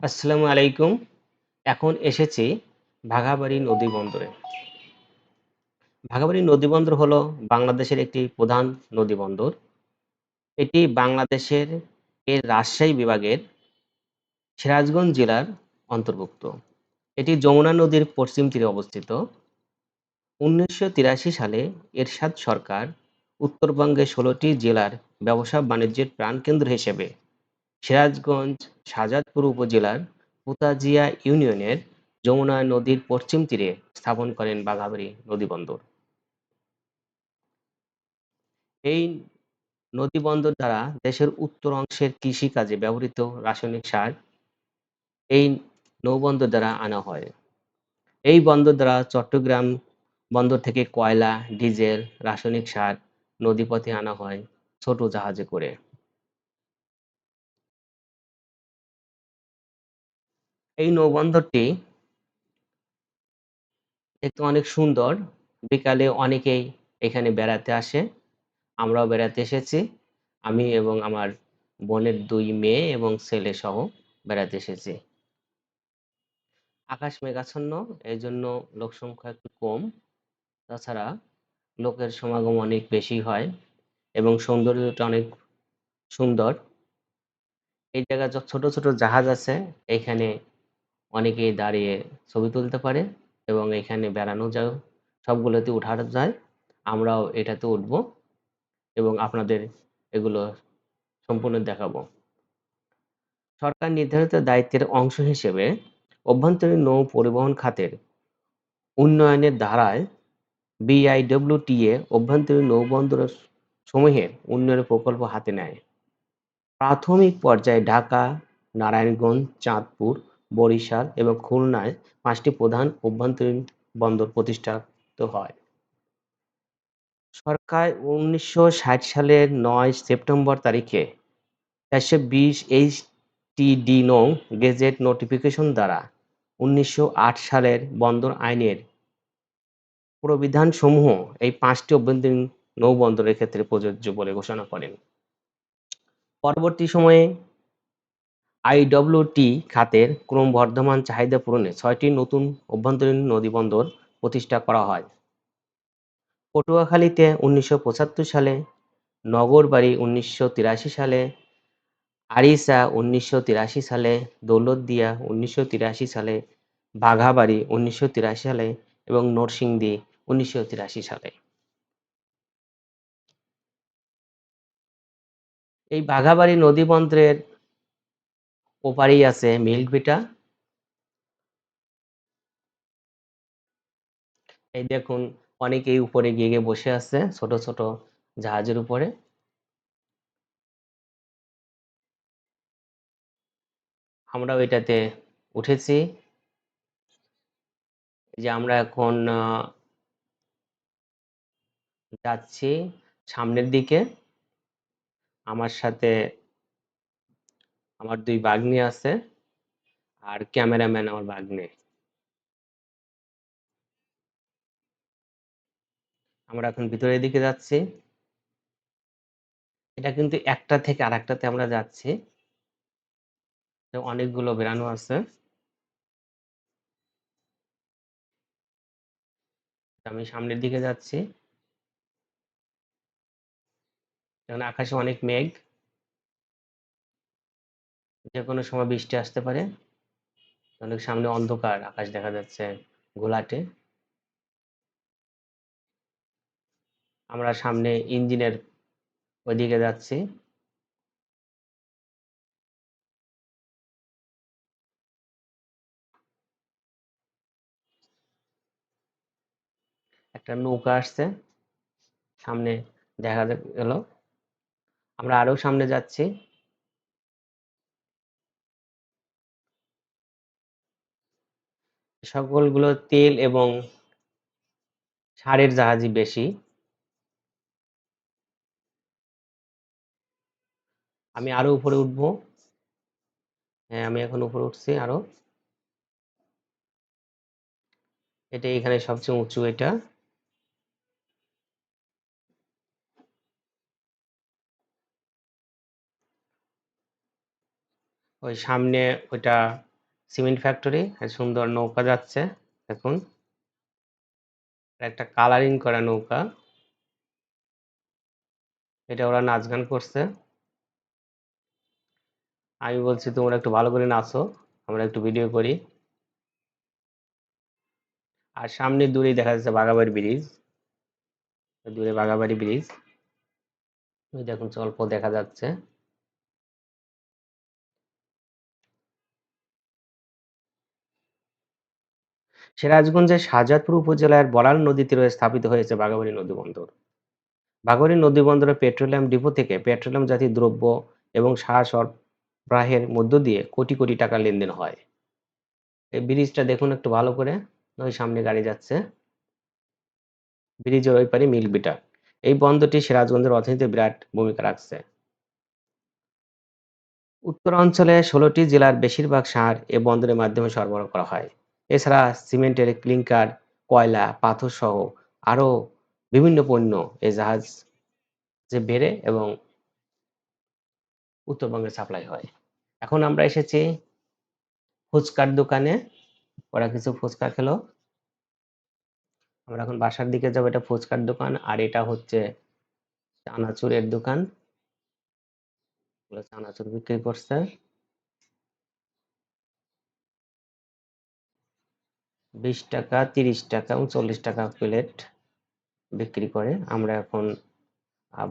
আসসালামু আলাইকুম। এখন এসেছি ভাগাবাড়ি নদী বন্দরে। ভাগাবাড়ি নদী বন্দর হলো বাংলাদেশের একটি প্রধান নদী বন্দর। এটি বাংলাদেশের এর রাজশাহী বিভাগের সিরাজগঞ্জ জেলার অন্তর্ভুক্ত। এটি যমুনা নদীর পশ্চিম তীরে অবস্থিত। উনিশশো তিরাশি সালে এরশাদ সরকার উত্তরবঙ্গে ষোলোটি জেলার ব্যবসা বাণিজ্যের প্রাণকেন্দ্র হিসেবে সিরাজগঞ্জ শাহজাদপুর উপজেলার পুতাজিয়া ইউনিয়নের যমুনা নদীর পশ্চিম তীরে স্থাপন করেন বাঘাবাড়ি নদীবন্দর এই নদীবন্দর দ্বারা দেশের উত্তর অংশের কৃষিকাজে ব্যবহৃত রাসায়নিক সার এই নৌবন্দর দ্বারা আনা হয়। এই বন্দর দ্বারা চট্টগ্রাম বন্দর থেকে কয়লা, ডিজেল, রাসায়নিক সার নদীপথে আনা হয় ছোট জাহাজে করে। এই নৌবন্দরটি দেখতে অনেক সুন্দর। বিকালে অনেকেই এখানে বেড়াতে আসে। আমরাও বেড়াতে এসেছি। আমি এবং আমার বোনের দুই মেয়ে এবং ছেলে সহ বেড়াতে এসেছি। আকাশ মেঘাচ্ছন্ন এই জন্য লোক সংখ্যা একটু কম। তাছাড়া লোকের সমাগম অনেক বেশি হয় এবং সৌন্দর্যটা অনেক সুন্দর। এই জায়গায় ছোট ছোট জাহাজ আছে। এখানে অনেকেই দাঁড়িয়ে ছবি তুলতে পারে এবং এখানে বেড়ানো যায়, সবগুলোতে উঠা যায়। আমরাও এটাতে উঠব এবং আপনাদের এগুলো সম্পূর্ণ দেখাবো। সরকার নির্ধারিত দায়িত্বের অংশ হিসেবে অভ্যন্তরীণ নৌ পরিবহন খাতের উন্নয়নের ধারায় বিআইডব্লিউটিএ অভ্যন্তরীণ নৌবন্দর সমূহের উন্নয়নের প্রকল্প হাতে নেয়। প্রাথমিক পর্যায়ে ঢাকা, নারায়ণগঞ্জ, চাঁদপুর বরিশাল এবং খুলনায় পাঁচটি প্রধান অভ্যন্তরীণ বন্দর প্রতিষ্ঠিত হয়। সরকার উনিশশো ষাট সালের নয় সেপ্টেম্বর তারিখে চারশো বিশ এইচ টিডি নং গেজেট নোটিফিকেশন দ্বারা উনিশশো আট সালের বন্দর আইনের প্রবিধানসমূহ এই পাঁচটি অভ্যন্তরীণ নৌবন্দরের ক্ষেত্রে প্রযোজ্য বলে ঘোষণা করেন। পরবর্তী সময়ে আইডব্লিউটি খাতের ক্রমবর্ধমান চাহিদা পূরণে ছয়টি নতুন অভ্যন্তরীণ নদীবন্দর প্রতিষ্ঠা করা হয়। পটুয়াখালীতে উনিশশো পঁচাত্তর সালে, নগরবাড়ি উনিশশো তিরাশি সালে আরিসা উনিশশো তিরাশি সালে, দৌলতদিয়া উনিশশো সালে, বাঘাবাড়ি উনিশশো তিরাশি সালে এবং নরসিংদী উনিশশো তিরাশি সালে। এই বাঘাবাড়ি নদীবন্দরের ওপারেই আছে মিল্ক ভিটা এই দেখুন, অনেকেই উপরে গিয়ে গিয়ে বসে আছে, ছোট ছোট জাহাজের উপরে। আমরাও এটাতে উঠেছি। যে আমরা এখন যাচ্ছি সামনের দিকে। আমার সাথে আমার দুই বাগ্নি আছে আর ক্যামেরাম্যান আমার বাগ্নে আমরা এখন ভিতরের দিকে যাচ্ছি। এটা কিন্তু একটা থেকে আরেকটাতে আমরা যাচ্ছি। অনেকগুলো বেরানো আছে। আমি সামনের দিকে যাচ্ছি। এখন আকাশে অনেক মেঘ। যে কোনো সময় বৃষ্টি আসতে পারে। অনেক সামনে অন্ধকার, আকাশ দেখা যাচ্ছে ঘোলাটে আমরা সামনে ইঞ্জিনের ওইদিকে যাচ্ছি। একটা নৌকা আসছে। সামনে দেখা গেল। আমরা আরও সামনে যাচ্ছি। সকলগুলো তেল এবং সারের জাহাজই বেশি। আমি আরও উপরে উঠব। হ্যাঁ আমি এখন উপরে উঠছি আরও। এটা এখানে সবচেয়ে উঁচু এটা। ওই সামনে ওইটা সিমেন্ট ফ্যাক্টরি সুন্দর নৌকা যাচ্ছে, দেখুন। একটা কালারিং করা নৌকা। এটা ওরা নাচ গান করছে। আমি বলছি, তোমরা একটু ভালো করে নাচো, আমরা একটু ভিডিও করি। আর সামনে দূরেই দেখা যাচ্ছে বাগাবাড়ি ব্রিজ। দূরে বাগাবাড়ি ব্রিজ। দেখুন অল্প দেখা যাচ্ছে। সিরাজগঞ্জের শাহজাদপুর উপজেলার বরাল নদীর তীরে স্থাপিত হয়েছে বাঘাবাড়ি নদীবন্দর বাঘাবাড়ি নদীবন্দরের পেট্রোলিয়াম ডিপো থেকে পেট্রোলিয়াম জাতীয় দ্রব্য এবং সার সরবরাহের মধ্য দিয়ে কোটি কোটি টাকা লেনদেন হয়। এই ব্রিজটা দেখুন একটু ভালো করে, ওই সামনে গাড়ি যাচ্ছে। ব্রিজের ওই পারে মিল্ক বিটা এই বন্দরটি সিরাজগঞ্জের অর্থনীতিতে বিরাট ভূমিকা রাখছে। উত্তরাঞ্চলে ষোলোটি জেলার বেশিরভাগ সার এ বন্দরের মাধ্যমে সরবরাহ করা হয়। এছাড়া সিমেন্টের ক্লিংকার কয়লা পাথর সহ আরও বিভিন্ন পণ্য এ জাহাজ যে বেড়ে এবং উত্তরবঙ্গে সাপ্লাই হয়। এখন আমরা এসেছি ফুচকার দোকানে। ওরা কিছু ফুচকা খেলো। আমরা এখন বাসার দিকে যাব। এটা ফুচকার দোকান আর এটা হচ্ছে চানাচুরের দোকান। চানাচুর বিক্রি করছে। বিশ টাকা, তিরিশ টাকা এবং চল্লিশ টাকা প্লেট বিক্রি করে। আমরা এখন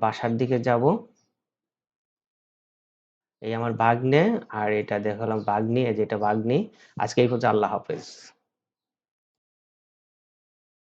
বাসার দিকে যাব। এই আমার বাগনে, আর এটা দেখালাম বাগনি যেটা বাগনি। আজকে এই পর্যন্ত আল্লাহ হাফেজ।